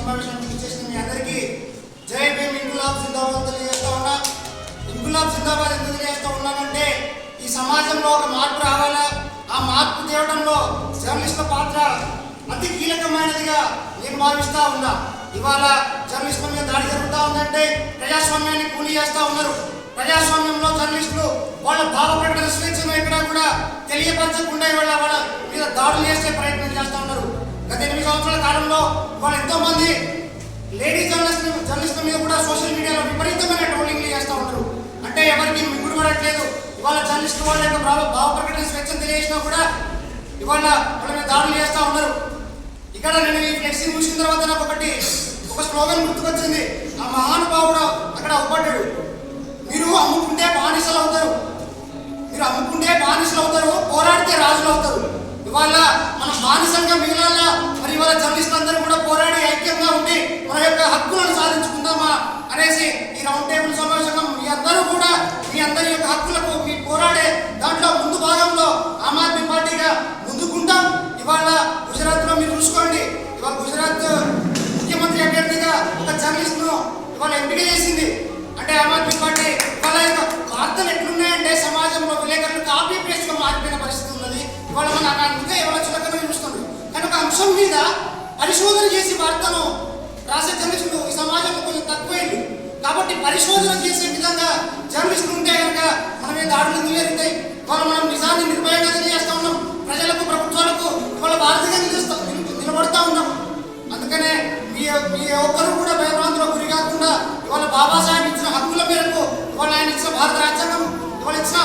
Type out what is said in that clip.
సమావేశానికి అందరికీ జై భీమ్ ఇంకులాబ్ జిందాబాద్ తెలియజేస్తా ఉన్నా. ఇంకులాబ్ జిందాబాద్ ఎందుకు తెలియజేస్తా ఉన్నానంటే ఈ సమాజంలో ఒక మార్పు రావాలా? ఆ మార్పు తేవడంలో జర్నలిస్టుల పాత్ర అతి కీలకమైనదిగా నేను భావిస్తా ఇవాళ జర్నలిస్టుల దాడి జరుగుతూ ఉందంటే ప్రజాస్వామ్యాన్ని కూలీ చేస్తూ ఉన్నారు. ప్రజాస్వామ్యంలో జర్నలిస్టులు వాళ్ళ భావ ప్రకటన స్వేచ్ఛను కూడా తెలియపరచకుండా వాళ్ళ వాళ్ళ మీద దాడులు చేసే ప్రయత్నం చేస్తూ ఉన్నారు. గత ఎనిమిది సంవత్సరాల కాలంలో వాళ్ళు ఎంతో మంది లేడీ జర్నలిస్ట్ జర్నలిస్టుల మీద కూడా సోషల్ మీడియాలో విపరీతమైన ట్రోలింగ్లు చేస్తూ ఉంటారు. అంటే ఎవరికి మిగుడు పడట్లేదు. ఇవాళ జర్నలిస్టులు వాళ్ళ యొక్క భావ భావ ప్రకటన స్వేచ్ఛ తెలియజేసినా కూడా ఇవాళ వాళ్ళ మీద దాడులు చేస్తూ ఉన్నారు. ఇక్కడ నేను ఈ ఫ్లెక్సీ చూసిన తర్వాత నాకు ఒకటి ఒక స్లోగన్ గుర్తుకొచ్చింది. ఆ మహానుభావుడు అక్కడ అవ్వబడ్డాడు. మీరు అమ్ముకుంటే బానిసలు అవుతారు. మీరు అమ్ముకుంటే బానిసలు అవుతారు పోరాడితే రాజులు అవుతారు. ఇవాళ మన బానిసంగా మిగిలిన మరి ఇవాళ జర్నలిస్టులు అందరూ కూడా పోరాడి ఐక్యంగా ఉండి మన యొక్క హక్కులను సాధించుకుందామా అనేసి ఈ రౌండ్ టేబుల్ సమావేశంలో మీ అందరూ కూడా మీ అందరి యొక్క హక్కులకు మీ పోరాడే దాంట్లో ముందు భాగంలో ఆమ్ ఆద్మీ పార్టీగా ముందుకుంటాం. ఇవాళ గుజరాత్లో మీరు చూసుకోండి. ఇవాళ గుజరాత్ ముఖ్యమంత్రి అభ్యర్థిగా ఒక జర్నలిస్ట్ను ఇవాళ ఎంపిక చేసింది. అంటే ఆమ్ ఆద్మీ పార్టీ ఇవాళ వార్తలు ఎట్లున్నాయంటే సమాజంలో విలేకరులు కాపీ పేస్ట్గా మారిపోయిన పరిస్థితి ఉన్నది. ఇవాళ మన ఇంకా ఎవరో చులకన చూస్తుంది కనుక ఒక అంశం మీద పరిశోధన చేసి వార్తను రాసే జర్నలిస్టులు ఈ సమాజంలో కొంచెం తక్కువైంది. కాబట్టి పరిశోధన చేసే విధంగా జర్నలిస్టులు ఉంటే కనుక మన మీద దాడులు నివేదితాయి ఇవాళ మనం నిజాన్ని నిర్భయంగా తెలియజేస్తా ఉన్నాం. ప్రజలకు ప్రభుత్వాలకు ఇవాళ బాధ్యతగా నిలుస్తాం నిలబడతా ఉన్నాం. అందుకనే మీ మీ ఒక్కరు కూడా భయభ్రాంతులకు గురి కాకుండా ఇవాళ బాబాసాహెబ్ ఇచ్చిన హక్కుల మేరకు ఇవాళ ఆయన ఇచ్చిన భారత రాజ్యాంగం ఇవాళ ఇచ్చిన